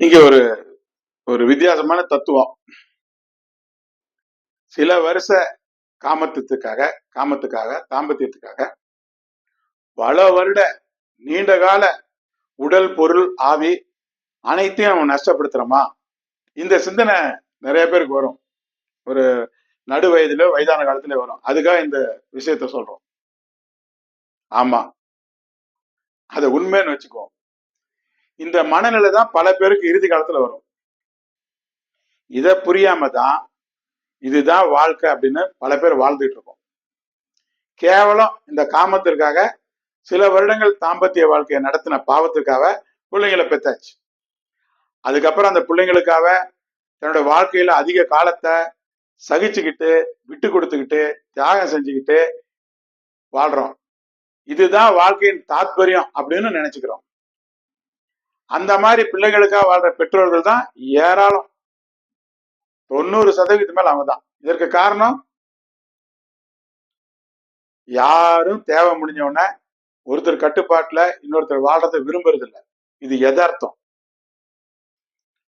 இங்க ஒரு ஒரு வித்தியாசமான தத்துவம். சில வருஷ காமத்துக்காக காமத்துக்காக தாம்பத்தியத்துக்காக பல வருட நீண்ட கால உடல் பொருள் ஆவி அனைத்தையும் அவன் நஷ்டப்படுத்துறோமா? இந்த சிந்தனை நிறைய பேருக்கு வரும். ஒரு நடு வயதுல வயதான காலத்துல வரும். அதுக்காக இந்த விஷயத்த சொல்றோம். ஆமா. அதை உண்மைன்னு வச்சுக்குவோம் இந்த மனநிலை தான் பல பேருக்கு இறுதி காலத்துல வரும். இதை புரியாம தான் இதுதான் வாழ்க்கை அப்படின்னு பல பேர் வாழ்ந்துட்டு இருக்கோம். கேவலம் இந்த காமத்திற்காக சில வருடங்கள் தாம்பத்திய வாழ்க்கையை நடத்தின பாவத்திற்காக பிள்ளைங்களை பெத்தாச்சு. அதுக்கப்புறம் அந்த பிள்ளைங்களுக்காக தன்னோட வாழ்க்கையில அதிக காலத்தை சகிச்சுக்கிட்டு விட்டு கொடுத்துக்கிட்டு தியாகம் செஞ்சுக்கிட்டு வாழ்றோம். இதுதான் வாழ்க்கையின் தாத்பரியம் அப்படின்னு நினைச்சுக்கிறோம். அந்த மாதிரி பிள்ளைகளுக்காக வாழ்ற பெற்றோர்கள் தான் ஏராளம். தொண்ணூறு சதவீதம் மேல அவங்க தான். இதற்கு காரணம் யாரும் தேவை முடிஞ்ச உடனே ஒருத்தர் கட்டுப்பாட்டுல இன்னொருத்தர் வாழ்றதை விரும்புறது இல்லை இது யதார்த்தம்.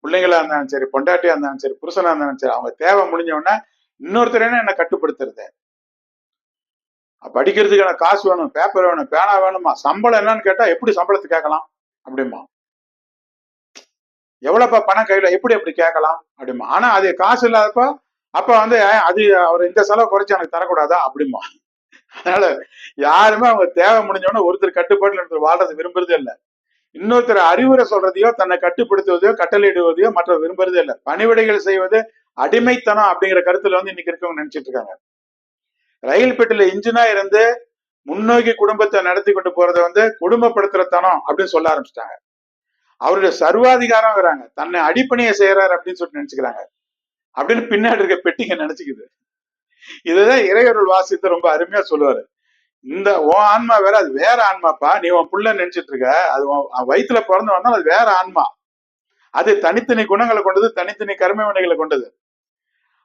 பிள்ளைங்களா இருந்தாலும் சரி பொண்டாட்டியா இருந்தாலும் சரி புருஷனா இருந்தாலும் சரி அவங்க தேவை முடிஞ்ச உடனே இன்னொருத்தர் என்ன என்ன கட்டுப்படுத்துறது? படிக்கிறதுக்கான காசு வேணும் பேப்பர் வேணும் பேனா வேணுமா? சம்பளம் என்னன்னு கேட்டா எப்படி சம்பளத்தை கேட்கலாம்? அப்படிமா எவ்வளவுப்பா பணம் கையில எப்படி எப்படி கேட்கலாம்? அப்படிமா ஆனா அது காசு இல்லாதப்ப அப்ப வந்து அது அவர் இந்த செலவு குறைச்சு எனக்கு தரக்கூடாதா? அப்படிமா அதனால யாருமே அவங்க தேவை முடிஞ்சோடனே ஒருத்தர் கட்டுப்பாட்டுல ஒருத்தர் வாழ்றது விரும்புறதே இல்லை. இன்னொருத்தர் அறிவுரை சொல்றதையோ தன்னை கட்டுப்படுத்துவதையோ கட்டளையிடுவதையோ மற்ற விரும்புறதே இல்லை. பணிவிடைகள் செய்வது அடிமைத்தனம் அப்படிங்கிற கருத்துல வந்து இன்னைக்கு இருக்கவங்க நினைச்சிட்டு இருக்காங்க. ரயில் பெட்டில இன்ஜினா இருந்து முன்னோக்கி குடும்பத்தை நடத்தி கொண்டு போறதை வந்து குடும்பப்படுத்துற தனம் அப்படின்னு சொல்ல ஆரம்பிச்சிட்டாங்க. அவருடைய சர்வாதிகாரம் வராங்க தன்னை அடிப்பணியை செய்யறாரு அப்படின்னு சொல்லிட்டு நினைச்சுக்கிறாங்க. அப்படின்னு பின்னாடி இருக்க பெட்டிங்க நினைச்சுக்குது. இதுதான் இறையருள் வாசித்து ரொம்ப அருமையா சொல்லுவாரு. இந்த உன் ஆன்மா வேற அது வேற ஆன்மாப்பா. நீ உன் புள்ள நினைச்சிட்டு இருக்க. அது வயிற்றுல பிறந்து வந்தாலும் அது வேற ஆன்மா. அது தனித்தனி குணங்களை கொண்டது தனித்தனி கருமை வினைகளை கொண்டது.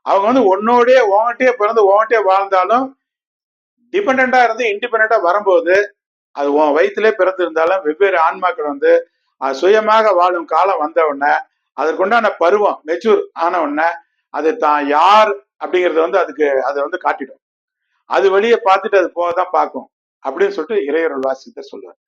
அவங்க வந்து உன்னோடய உன்கிட்டயே பிறந்து உன்கிட்டயே வாழ்ந்தாலும் டிபெண்டா இருந்து இண்டிபெண்டா வரும்போது அது உன் வயிற்றுல பிறந்து இருந்தாலும் வெவ்வேறு ஆன்மாக்கள் வந்து அது சுயமாக வாழும் காலம் வந்த உடனே அதற்குண்டான பருவம் மெச்சூர் ஆன உடனே அது தான் யார் அப்படிங்கறது வந்து அதுக்கு அதை வந்து காட்டிடும். அது வழியை பார்த்துட்டு அது போக தான் பார்க்கும் அப்படின்னு சொல்லிட்டு இறையருள் வாசித்த சொல்லுவார்